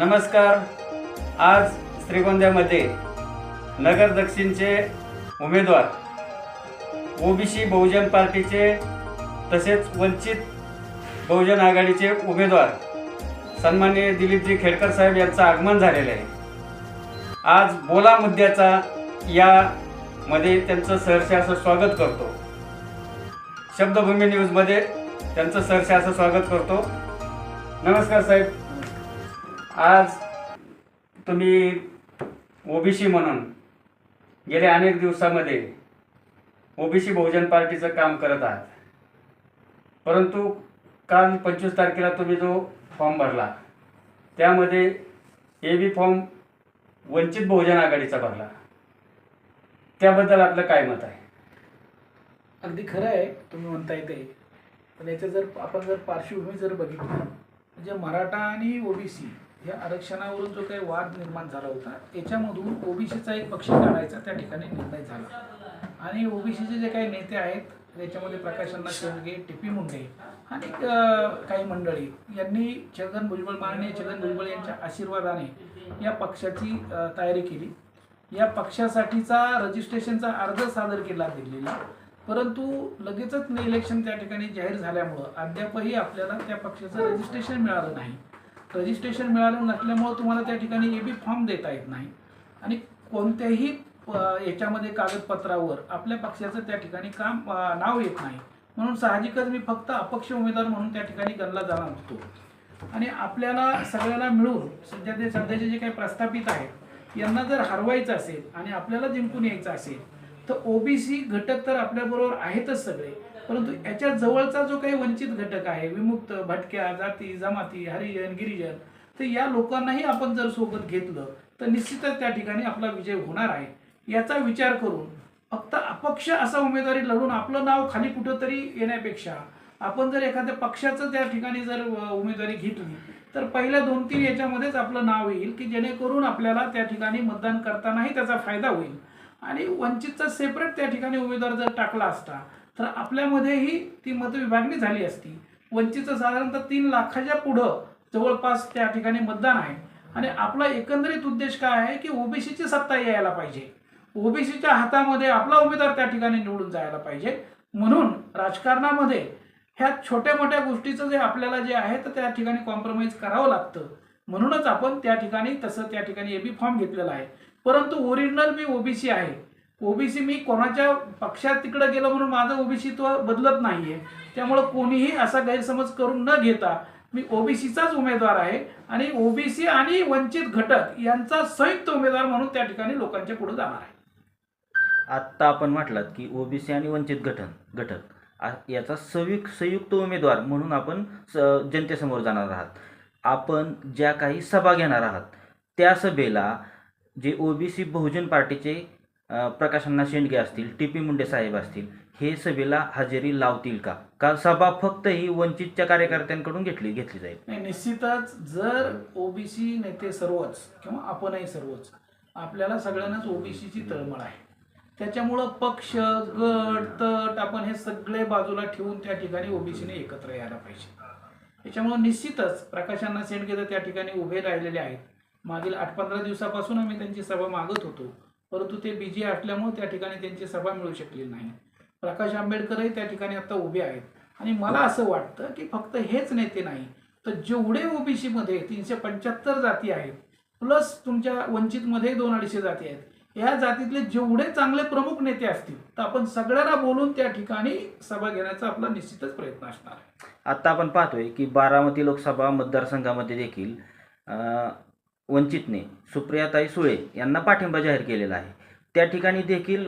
नमस्कार. आज श्रीगोंद्यामध्ये नगर दक्षिणचे उमेदवार ओबीसी बहुजन पार्टीचे तसेच वंचित बहुजन आघाडीचे उमेदवार सन्माननीय दिलीपजी खेडकर साहेब यांचं आगमन झालेलं आहे. आज बोला मुद्द्याचा यामध्ये त्यांचं सहर्ष असं स्वागत करतो. शब्दभूमी न्यूजमध्ये त्यांचं सहर्ष असं स्वागत करतो. नमस्कार साहेब. आज तुम्ही ओबीसी म्हणून गेल्या अनेक दिवसामध्ये ओबीसी बहुजन पार्टीचं काम करत आहात. परंतु काल पंचवीस तारखेला तुम्ही जो फॉर्म भरला त्यामध्ये A B form Vanchit Bahujan आघाडीचा भरला. त्याबद्दल आपलं काय मत आहे? अगदी खरं आहे तुम्ही म्हणता येते पण याचं जर आपण जर पार्श्वभूमी जर बघितली म्हणजे मराठा आणि ओबीसी या आरक्षणावरून जो काही वाद निर्माण झाला होता याच्यामधून ओबीसीचा एक पक्ष काढायचा त्या ठिकाणी निर्णय झाला. आणि ओबीसीचे जे काही नेते आहेत याच्यामध्ये प्रकाश अण्णा शेळके टी पी मुंडे आणि काही मंडळी यांनी छगन भुजबळ माननीय छगन भुजबळ यांच्या आशीर्वादाने या पक्षाची तयारी केली. या पक्षासाठीचा रजिस्ट्रेशनचा अर्ज सादर केला दिल्लीला परंतु लगेचच इलेक्शन त्या ठिकाणी जाहीर झाल्यामुळं अद्यापही आपल्याला त्या पक्षाचं रजिस्ट्रेशन मिळालं नाही. रजिस्ट्रेशन मिळालं नसल्यामुळं तुम्हाला त्या ठिकाणी ए बी फॉर्म देता येत नाही. आणि कोणत्याही याच्यामध्ये कागदपत्रावर आपल्या पक्षाचं त्या ठिकाणी काम नाव येत नाही. म्हणून साहजिकच मी फक्त अपक्ष उमेदवार म्हणून त्या ठिकाणी गणला जाणार होतो. आणि आपल्याला सगळ्याला मिळून सध्या ते सध्याचे जे काही प्रस्थापित आहेत यांना जर हरवायचं असेल आणि आपल्याला जिंकून यायचं असेल तर ओबीसी घटक तर आपल्याबरोबर आहेतच सगळे. परंतु याच्या जवळचा जो काही वंचित घटक आहे विमुक्त भटक्या जाती जमाती हरिजन गिरिजन तर या लोकांनाही आपण जर सोबत घेतलं तर निश्चितच त्या ठिकाणी आपला विजय होणार आहे. याचा विचार करून फक्त अपक्ष असा उमेदवारी लढून आपलं नाव खाली कुठंतरी येण्यापेक्षा आपण जर एखाद्या पक्षाचं त्या ठिकाणी जर उमेदवारी घेतली तर पहिल्या दोन तीन याच्यामध्येच आपलं नाव येईल की जेणेकरून आपल्याला त्या ठिकाणी मतदान करतानाही त्याचा फायदा होईल. आणि वंचितचा सेपरेट त्या ठिकाणी उमेदवार जर टाकला असता तर आपल्यामध्येही ती मतविभागणी झाली असती. वंचितचं साधारणतः तीन लाखाच्या पुढं जवळपास त्या ठिकाणी मतदान आहे. आणि आपला एकंदरीत उद्देश काय आहे की ओबीसीची सत्ता यायला पाहिजे. ओबीसीच्या हातामध्ये आपला उमेदवार त्या ठिकाणी निवडून जायला पाहिजे. म्हणून राजकारणामध्ये ह्या छोट्या मोठ्या गोष्टीचं जे आपल्याला जे आहे तर त्या ठिकाणी कॉम्प्रोमाइज करावं लागतं. म्हणूनच आपण त्या ठिकाणी तसं त्या ठिकाणी एबी फॉर्म घेतलेला आहे. परंतु ओरिजिनल मी ओबीसी आहे. ओबीसी मी कोणाच्या पक्षात तिकडं गेलो म्हणून माझं ओबीसीत्व बदलत नाहीये. त्यामुळं कोणीही असा गैरसमज करून न घेता मी ओबीसीचाच उमेदवार आहे आणि ओबीसी आणि वंचित घटक यांचा संयुक्त उमेदवार म्हणून त्या ठिकाणी लोकांच्या पुढे जाणार आहे. आत्ता आपण म्हटलात की ओबीसी आणि वंचित घटक घटक याचा संयुक्त संयुक्त उमेदवार म्हणून आपण स जनतेसमोर जाणार आहात. आपण ज्या काही सभा घेणार आहात त्या सभेला जे ओबीसी बहुजन पार्टीचे अ, प्रकाश अण्णा शेंडगे असतील टी पी मुंडे साहेब असतील हे सभेला हजेरी लावतील का? का सभा फक्त ही वंचितच्या कार्यकर्त्यांकडून घेतली घेतली जाईल? निश्चितच जर ओबीसी नेते सर्वच किंवा आपणही सर्वच आपल्याला सगळ्यांनाच ओबीसीची तळमळ आहे त्याच्यामुळं पक्ष गट तट आपण हे सगळे बाजूला ठेवून त्या ठिकाणी ओबीसीने एकत्र यायला पाहिजे. त्याच्यामुळं निश्चितच प्रकाशांना शेंडगे तर त्या ठिकाणी उभे राहिलेले आहेत. मागील आठ पंधरा दिवसापासून आम्ही त्यांची सभा मागत होतो. परंतु ते बिजी असल्यामुळे त्या ठिकाणी त्यांची सभा मिळू शकली नाही. प्रकाश आंबेडकरही त्या ठिकाणी आता उभे आहेत. आणि मला असं वाटतं की फक्त हेच नेते नाही तर जेवढे ओबीसीमध्ये तीनशे पंच्याहत्तर जाती आहेत प्लस तुमच्या वंचितमध्ये दोन अडीचशे जाती आहेत या जातीतले जेवढे चांगले प्रमुख नेते असतील तर आपण सगळ्यांना बोलून त्या ठिकाणी सभा घेण्याचा आपला निश्चितच प्रयत्न असणार आहे. आत्ता आपण पाहतोय की बारामती लोकसभा मतदारसंघामध्ये देखील वंचितने सुप्रियाताई सुळे यांना पाठिंबा जाहीर केलेला आहे. त्या ठिकाणी देखील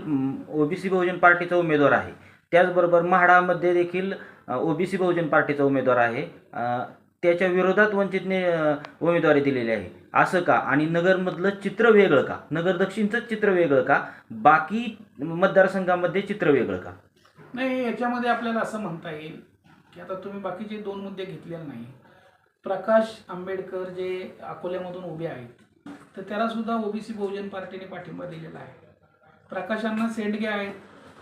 ओबीसी बहुजन पार्टीचा उमेदवार आहे. त्याचबरोबर म्हाडामध्ये देखील ओबीसी बहुजन पार्टीचा उमेदवार आहे. त्याच्या विरोधात वंचितने उमेदवारी दिलेली आहे. असं का? आणि नगरमधलं चित्र वेगळं का? नगर दक्षिणचं चित्र वेगळं का? बाकी मतदारसंघामध्ये चित्र वेगळं का? नाही याच्यामध्ये आपल्याला असं म्हणता येईल की आता तुम्ही बाकीचे दोन मुद्दे घेतलेले नाही प्रकाश आंबेडकर जे अकोल्यामधून उभे आहेत तर त्याला सुद्धा ओबीसी बहुजन पार्टीने पाठिंबा दिलेला आहे. प्रकाशांना सेंडगे आहेत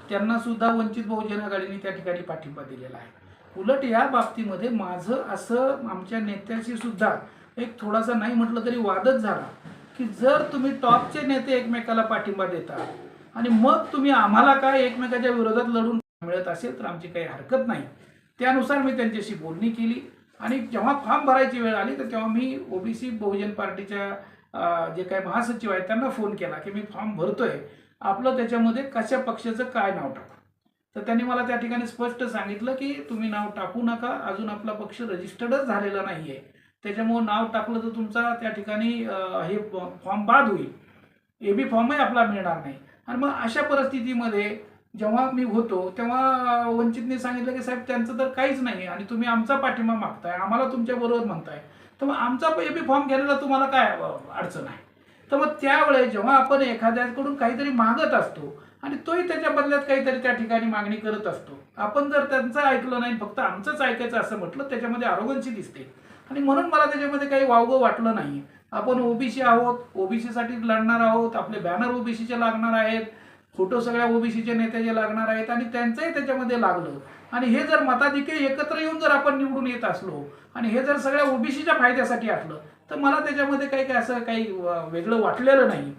त्यांना सुद्धा वंचित बहुजन आघाडीने त्या ठिकाणी पाठिंबा दिलेला आहे. उलट या बाबतीमध्ये माझं असं आमच्या नेत्याशी सुद्धा एक थोडासा नाही म्हटलं तरी वादच झाला की जर तुम्ही टॉपचे नेते एकमेकाला पाठिंबा देता आणि मग तुम्ही आम्हाला काय एकमेकाच्या विरोधात लढून मिळत असेल तर आमची काही हरकत नाही. त्यानुसार मी त्यांच्याशी बोलणी केली. आणि जेव्हा फॉर्म भरायची वेळ आली तर तेव्हा मी ओबीसी बहुजन पार्टीच्या जे काही महासचिव आहेत त्यांना फोन केला की मी फॉर्म भरतोय. आपलं त्याच्यामध्ये कशा पक्षाचं काय नाव टाकू? तर त्यांनी मला त्या ठिकाणी स्पष्ट सांगितलं की तुम्ही नाव टाकू नका अजून आपला पक्ष रजिस्टर्डच झालेला नाही आहे त्याच्यामुळं नाव टाकलं तर तुमचा त्या ठिकाणी हे फॉर्म बाद होईल. ए बी फॉर्मही आपला मिळणार नाही. आणि मग अशा परिस्थितीमध्ये जेव्हा मी होतो तेव्हा वंचितने सांगितलं की साहेब त्यांचं तर काहीच नाही आणि तुम्ही आमचा पाठिंबा मागताय आम्हाला तुमच्या बरोबर म्हणताय. तर मग आमचा ए बी फॉर्म घ्यायला तुम्हाला काय अडचण आहे? तर मग त्यावेळेस जेव्हा आपण एखाद्याकडून काहीतरी मागत असतो आणि तोही त्याच्या बदल्यात काहीतरी त्या ठिकाणी मागणी करत असतो. आपण जर त्यांचं ऐकलं नाही फक्त आमचंच ऐकायचं असं म्हटलं त्याच्यामध्ये आरोग्यांची दिसते. आणि म्हणून मला त्याच्यामध्ये काही वावगं वाटलं नाही. आपण ओबीसी आहोत ओबीसीसाठी लढणार आहोत आपले बॅनर ओबीसीचे लागणार आहेत. फोटो सगळ्या ओबीसीचे नेत्याचे लागणार आहेत आणि त्यांचंही त्याच्यामध्ये लागलं. आणि हे जर मताधिके एकत्र येऊन जर आपण निवडून येत असलो आणि हे जर सगळ्या ओबीसीच्या फायद्यासाठी असलं तर मला त्याच्यामध्ये काही काही असं काही वेगळं वाटलेलं नाही.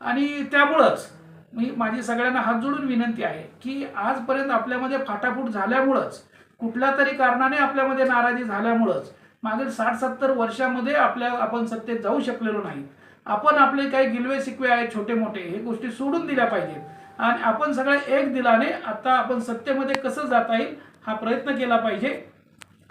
आणि त्यामुळंच मी माझी सगळ्यांना हात जोडून विनंती आहे की आजपर्यंत आपल्यामध्ये फाटाफूट झाल्यामुळंच कुठल्या तरी कारणाने आपल्यामध्ये नाराजी झाल्यामुळंच मागील साठ सत्तर वर्षामध्ये आपल्या आपण सत्तेत जाऊ शकलेलो नाही आपण आपले काही गिलवे सिकवे आहेत छोटे मोठे हे गोष्टी सोडून दिल्या पाहिजेत. आणि आपण सगळ्या एक दिलाने आता आपण सत्तेमध्ये कसं जाता येईल हा प्रयत्न केला पाहिजे.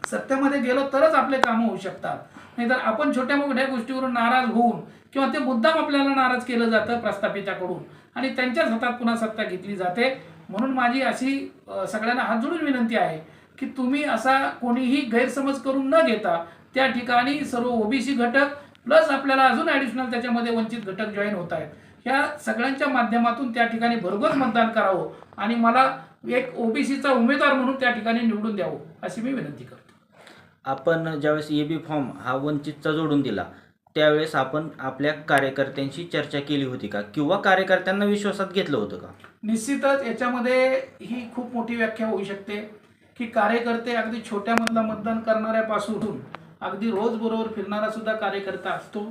सत्तेमध्ये गेलो तरच आपले कामं होऊ शकतात. नाहीतर आपण छोट्या मोठ्या गोष्टीवरून नाराज होऊन किंवा ते मुद्दाम आपल्याला नाराज केलं जातं प्रस्थापिताकडून आणि त्यांच्याच हातात पुन्हा सत्ता घेतली जाते. म्हणून माझी अशी सगळ्यांना हात जोडून विनंती आहे की तुम्ही असा कोणीही गैरसमज करून न घेता त्या ठिकाणी सर्व ओबीसी घटक प्लस आपल्याला अजून ॲडिशनल त्याच्यामध्ये वंचित घटक जॉईन होत आहेत. ह्या सगळ्यांच्या माध्यमातून त्या ठिकाणी भरघोस मतदान करावं आणि मला एक ओबीसीचा उमेदवार म्हणून त्या ठिकाणी निवडून द्यावं अशी मी विनंती करतो. आपण ज्यावेळेस ए बी फॉर्म हा वंचितचा जोडून दिला त्यावेळेस आपण आपल्या कार्यकर्त्यांशी चर्चा केली होती का? किंवा कार्यकर्त्यांना विश्वासात घेतलं होतं का? निश्चितच याच्यामध्ये ही खूप मोठी व्याख्या होऊ शकते की कार्यकर्ते अगदी छोट्यामधला मतदान करणाऱ्यापासून अगदी रोज बरोबर फिरणारा सुद्धा कार्यकर्ता असतो.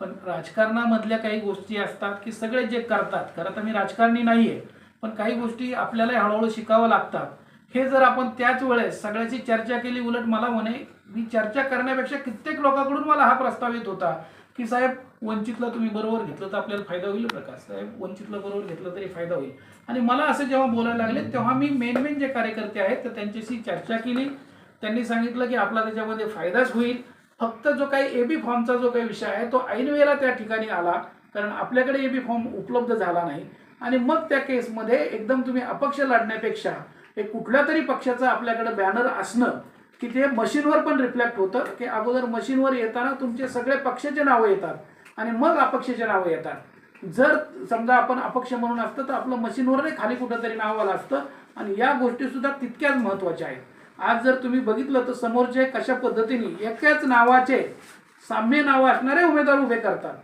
पण राजकारणामधल्या काही गोष्टी असतात की सगळे जे करतात खरं तर मी राजकारणी नाही आहे पण काही गोष्टी आपल्याला हळूहळू शिकावं लागतात. हे जर आपण त्याच वेळेस सगळ्याची चर्चा केली उलट मला म्हणे मी चर्चा करण्यापेक्षा कित्येक लोकांकडून मला हा प्रस्ताव येत होता की साहेब वंचितला तुम्ही बरोबर घेतलं तर आपल्याला फायदा होईल प्रकाश साहेब वंचितला बरोबर घेतलं तरी फायदा होईल. आणि मला असं जेव्हा बोलायला लागले तेव्हा मी मेन मेन जे कार्यकर्ते आहेत तर त्यांच्याशी चर्चा केली. त्यांनी सांगितलं की आपला त्याच्यामध्ये फायदाच होईल. फक्त जो काही एबी फॉर्मचा जो काही विषय आहे तो ऐनवेळेला त्या ठिकाणी आला. कारण आपल्याकडे एबी फॉर्म उपलब्ध झाला नाही. आणि मग त्या केसमध्ये एकदम तुम्ही अपक्ष लढण्यापेक्षा एक कुठल्या तरी पक्षाचं आपल्याकडे बॅनर असणं की ते मशीनवर पण रिफ्लेक्ट होतं की अगोदर मशीनवर येताना तुमचे सगळे पक्षाचे नावं येतात. आणि मग अपक्षाचे नावं येतात. जर समजा आपण अपक्ष म्हणून असतं तर आपलं मशीनवरही खाली कुठंतरी नाव आलं असतं. आणि या गोष्टी सुद्धा तितक्याच महत्त्वाच्या आहेत. आज जर तुम्ही बघितलं तर समोरचे कशा पद्धतीने एकाच नावाचे साम्य नावं असणारे उमेदवार उभे करतात.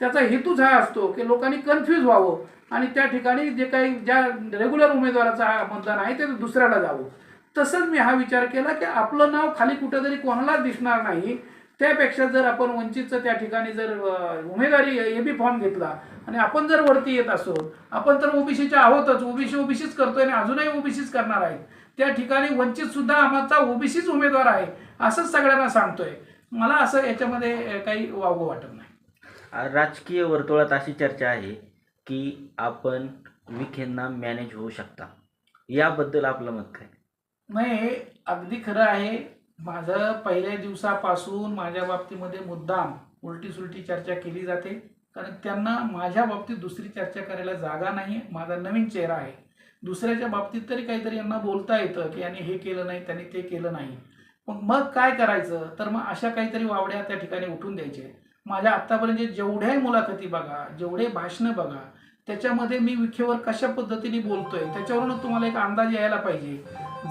त्याचा हेतूच हा असतो की लोकांनी कन्फ्यूज व्हावं आणि त्या ठिकाणी जे काही ज्या रेग्युलर उमेदवाराचा हा मतदान आहे ते दुसऱ्याला जावं. तसंच मी हा विचार केला की आपलं नाव खाली कुठेतरी कोणालाच दिसणार नाही. त्यापेक्षा जर आपण वंचितचं त्या ठिकाणी जर उमेदवारी ए बी फॉर्म घेतला आणि आपण जर वरती येत असो आपण तर ओबीसीच्या आहोतच ओबीसी ओबीसीच करतोय आणि अजूनही ओबीसीच करणार आहेत. त्या ठिकाणी वंचित सुद्धा आमचा ओबीसीच उमेदवार आहे असंच सगळ्यांना सांगतोय. मला असं याच्यामध्ये काही वावगं वाटत नाही. राजकीय वर्तुळात अशी चर्चा आहे की आपण विखेंना मॅनेज होऊ शकता. याबद्दल आपलं मत काय? नाही हे अगदी खरं आहे. माझं पहिल्या दिवसापासून माझ्या बाबतीमध्ये मुद्दाम उलटी सुलटी चर्चा केली जाते. कारण त्यांना माझ्या बाबतीत दुसरी चर्चा करायला जागा नाही माझा नवीन चेहरा आहे. दुसऱ्याच्या बाबतीत तरी काहीतरी यांना बोलता येतं की यांनी हे केलं नाही त्यांनी ते केलं नाही. मग मग काय करायचं? तर मग अशा काहीतरी वावड्या त्या ठिकाणी उठून द्यायचे. माझ्या आत्तापर्यंत जेवढ्याही मुलाखती बघा जेवढे भाषणं बघा त्याच्यामध्ये मी विखेवर कशा पद्धतीने बोलतोय त्याच्यावरूनच तुम्हाला एक अंदाज यायला पाहिजे.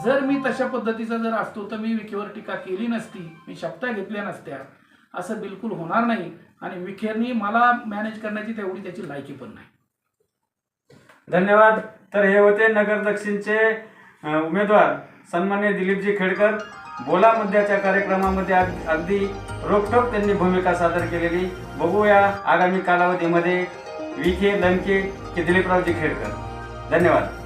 जर मी तशा पद्धतीचा जर असतो तर मी विखेवर टीका केली नसती मी शब्दा घेतल्या नसत्या. असं बिलकुल होणार नाही आणि विखेरनी मला मॅनेज करण्याची तेवढी त्याची लायकी पण नाही. धन्यवाद. तर हे होते नगर दक्षिणचे उमेदवार सन्मान्य दिलीपजी खेडकर. बोला मुद्द्याच्या कार्यक्रमामध्ये अग- अगदी रोखोक त्यांनी भूमिका सादर केलेली. बघूया आगामी कालावधीमध्ये विखे लंके की दिलीपरावजी खेडकर. धन्यवाद.